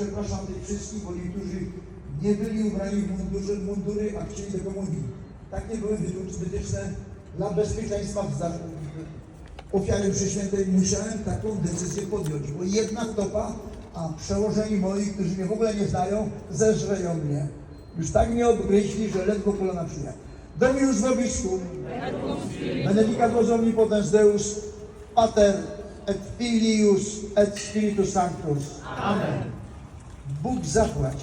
przepraszam tych wszystkich, bo niektórzy nie byli ubrani w mundurze, mundury, a chcieli do komunii. Takie były wytyczne dla bezpieczeństwa ofiary przeświętej. Musiałem taką decyzję podjąć, bo jedna topa, a przełożeni moi, którzy mnie w ogóle nie znają, zeżreją mnie. Już tak mnie obgryźli, że ledwo kolana przyja. Dominus vobiscum, benedicat vos omnipotens Deus, Pater et Filius et Spiritus Sanctus. Amen. Bóg zapłać.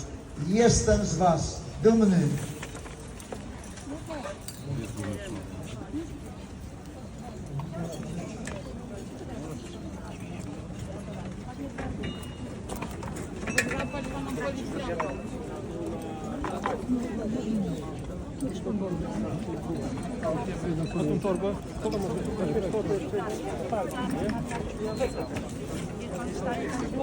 Jestem z Was dumny.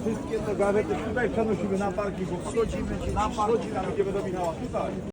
Wszystkie te gawety tutaj przenosimy na parking, bo schodzimy, na parking, a będziemy do tutaj.